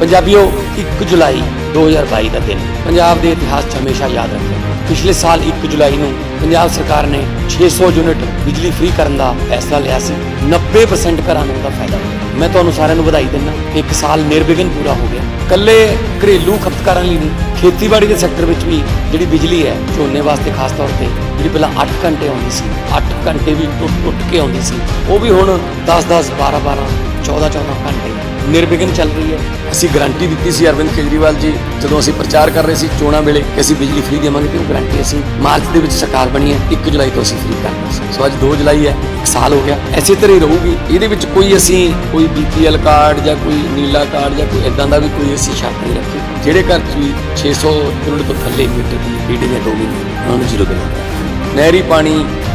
ਪੰਜਾਬੀਓ 1 ਜੁਲਾਈ 2022 ਦਾ ਦਿਨ। ਪੰਜਾਬ ਦੇ ਇਤਿਹਾਸ 'ਚ ਹਮੇਸ਼ਾ ਯਾਦ ਰੱਖਿਆ ਪਿਛਲੇ ਸਾਲ 1 ਜੁਲਾਈ ਨੂੰ ਪੰਜਾਬ ਸਰਕਾਰ ਨੇ 600 ਯੂਨਿਟ ਬਿਜਲੀ ਫ੍ਰੀ ਕਰਨ ਦਾ ਫੈਸਲਾ ਲਿਆ ਸੀ। 90% ਘਰਾਂ ਨੂੰ ਉਹਦਾ ਫਾਇਦਾ। ਹੋਇਆ ਮੈਂ ਤੁਹਾਨੂੰ ਸਾਰਿਆਂ ਨੂੰ ਵਧਾਈ ਦਿੰਦਾ ਇੱਕ ਸਾਲ ਨਿਰਵਿਘਨ ਪੂਰਾ ਹੋ ਗਿਆ। ਕੱਲੇ ਘਰੇਲੂ ਖਪਤਕਾਰਾਂ ਲਈ ਨਹੀਂ, ਖੇਤੀਬਾੜੀ ਦੇ ਸੈਕਟਰ ਵਿੱਚ ਵੀ ਜਿਹੜੀ ਬਿਜਲੀ ਹੈ, ਝੋਨੇ ਵਾਸਤੇ ਖਾਸ ਤੌਰ ਤੇ ਜਿਹੜੀ ਪਹਿਲਾਂ 8 ਘੰਟੇ ਆਉਂਦੀ ਸੀ 8 ਘੰਟੇ ਵੀ ਟੁੱਟ ਟੁੱਟ ਕੇ ਆਉਂਦੀ ਸੀ, ਉਹ ਵੀ ਹੁਣ 10 10 12 12 14 14 ਘੰਟੇ ਨਿਰਵਿਘਨ ਚੱਲ ਰਹੀ ਹੈ। ਅਸੀਂ ਗਾਰੰਟੀ ਦਿੱਤੀ ਸੀ ਅਰਵਿੰਦ ਕੇਜਰੀਵਾਲ ਜੀ, ਜਦੋਂ ਅਸੀਂ ਪ੍ਰਚਾਰ ਕਰ ਰਹੇ ਸੀ ਚੋਣਾਂ ਵੇਲੇ ਕਿ ਅਸੀਂ ਬਿਜਲੀ ਫ੍ਰੀ ਦੇਵਾਂਗੇ ਤੇ ਉਹ ਗਾਰੰਟੀ ਅਸੀਂ ਮਾਰਚ ਦੇ ਵਿੱਚ ਸਰਕਾਰ ਬਣੀ ਹੈ 1 ਜੁਲਾਈ ਤੋਂ ਅਸੀਂ ਫ੍ਰੀ ਕਰਨਾ ਸੀ। ਸੋ ਅੱਜ 2 ਜੁਲਾਈ ਹੈ, ਇੱਕ ਸਾਲ ਹੋ ਗਿਆ। ਐਸੇ ਤਰ੍ਹਾਂ ਹੀ ਰਹੂਗੀ। ਇਹਦੇ ਵਿੱਚ ਕੋਈ ਅਸੀਂ ਕੋਈ ਬੀਪੀਐਲ ਕਾਰਡ ਜਾਂ ਕੋਈ ਨੀਲਾ ਕਾਰਡ ਜਾਂ ਕੋਈ ਇਦਾਂ ਦਾ ਵੀ ਕੋਈ ਅਸੀਂ ਸ਼ਰਤ ਨਹੀਂ ਰੱਖੀ। ਜਿਹੜੇ ਘਰ 'ਚ ਵੀ 600 ਯੂਨਿਟ ਤੋਂ ਥੱਲੇ ਮੀਟਰ ਦੀ ਰੀਡਿੰਗ ਹੈ 2 ਮਹੀਨੇ। ਉਹਨਾਂ ਨੂੰ ਜ਼ੀਰੋ ਬਿੱਲ ਨਹਿਰੀ ਪਾਣੀ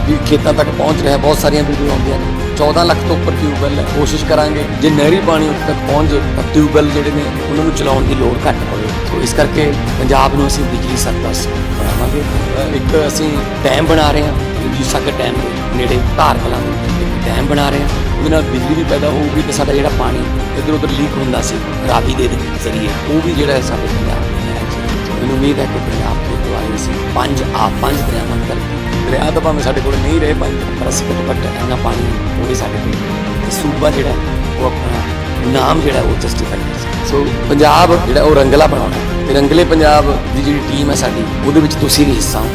ਵੀ ਖੇਤਾਂ ਤੱਕ ਪਹੁੰਚ ਰਿਹਾ, ਬਹੁਤ ਸਾਰੀਆਂ ਵੀਡੀਓ ਆਉਂਦੀਆਂ ਨੇ। 14 ਲੱਖ ਤੋਂ ਉੱਪਰ ਟਿਊਬਵੈੱਲ ਹੈ, ਕੋਸ਼ਿਸ਼ ਕਰਾਂਗੇ ਜੇ ਨਹਿਰੀ ਪਾਣੀ ਉੱਥੇ ਤੱਕ ਪਹੁੰਚ ਜੇ, ਤਾਂ ਟਿਊਬਵੈੱਲ ਜਿਹੜੇ ਨੇ, ਉਹਨਾਂ ਨੂੰ ਚਲਾਉਣ ਦੀ ਲੋੜ ਘੱਟ ਪਵੇ। ਸੋ ਇਸ ਕਰਕੇ ਪੰਜਾਬ ਨੂੰ ਅਸੀਂ ਬਿਜਲੀ ਸਰਪਲਸ ਬਣਾਵਾਂਗੇ। ਇੱਕ ਅਸੀਂ ਡੈਮ ਬਣਾ ਰਹੇ ਹਾਂ ਜੀ ਸਾਗਰ ਡੈਮ ਦੇ ਨੇੜੇ ਧਾਰ ਕਲਾਂ ਨੂੰ ਇੱਕ ਡੈਮ ਬਣਾ ਰਹੇ ਹਾਂ। ਉਹਦੇ ਨਾਲ ਬਿਜਲੀ ਵੀ ਪੈਦਾ ਹੋਊਗੀ ਤੇ ਸਾਡਾ ਜਿਹੜਾ ਪਾਣੀ ਇੱਧਰ ਉੱਧਰ ਲੀਕ ਹੁੰਦਾ ਸੀ, ਰਾਵੀ ਦੇ ਜ਼ਰੀਏ, ਉਹ ਵੀ ਜਿਹੜਾ ਹੈ ਸਾਡੇ ਪੰਜਾਬ ਦੇ ਮੈਨੂੰ ਉਮੀਦ ਹੈ ਕਿ ਪੰਜਾਬ ਦੇ ਦੁਆਰੇ ਅਸੀਂ ਪੰਜ ਆ, ਪੰਜ ਦਰਿਆਵਾਂ ਕਰਕੇ ਦਰਿਆ ਤਾਂ ਭਾਵੇਂ ਸਾਡੇ ਕੋਲ ਨਹੀਂ ਰਹੇ ਪੰਜ ਪਰ ਅਸੀਂ ਘੱਟੋ ਘੱਟ ਇੰਨਾ ਪਾਣੀ ਉਹ ਵੀ ਸਾਡੇ ਕੋਲ ਤੇ ਸੂਬਾ ਜਿਹੜਾ, ਉਹ ਆਪਣਾ ਨਾਮ ਜਿਹੜਾ, ਉਹ ਜਸਟੀਫਾਈ ਕਰ ਸਕੇ ਸੋ ਪੰਜਾਬ ਜਿਹੜਾ, ਉਹ ਰੰਗਲਾ ਬਣਾਉਣਾ ਤੇ ਰੰਗਲੇ ਪੰਜਾਬ ਦੀ ਜਿਹੜੀ ਟੀਮ ਹੈ ਸਾਡੀ, ਉਹਦੇ ਵਿੱਚ ਤੁਸੀਂ ਵੀ ਹਿੱਸਾ ਹੋ।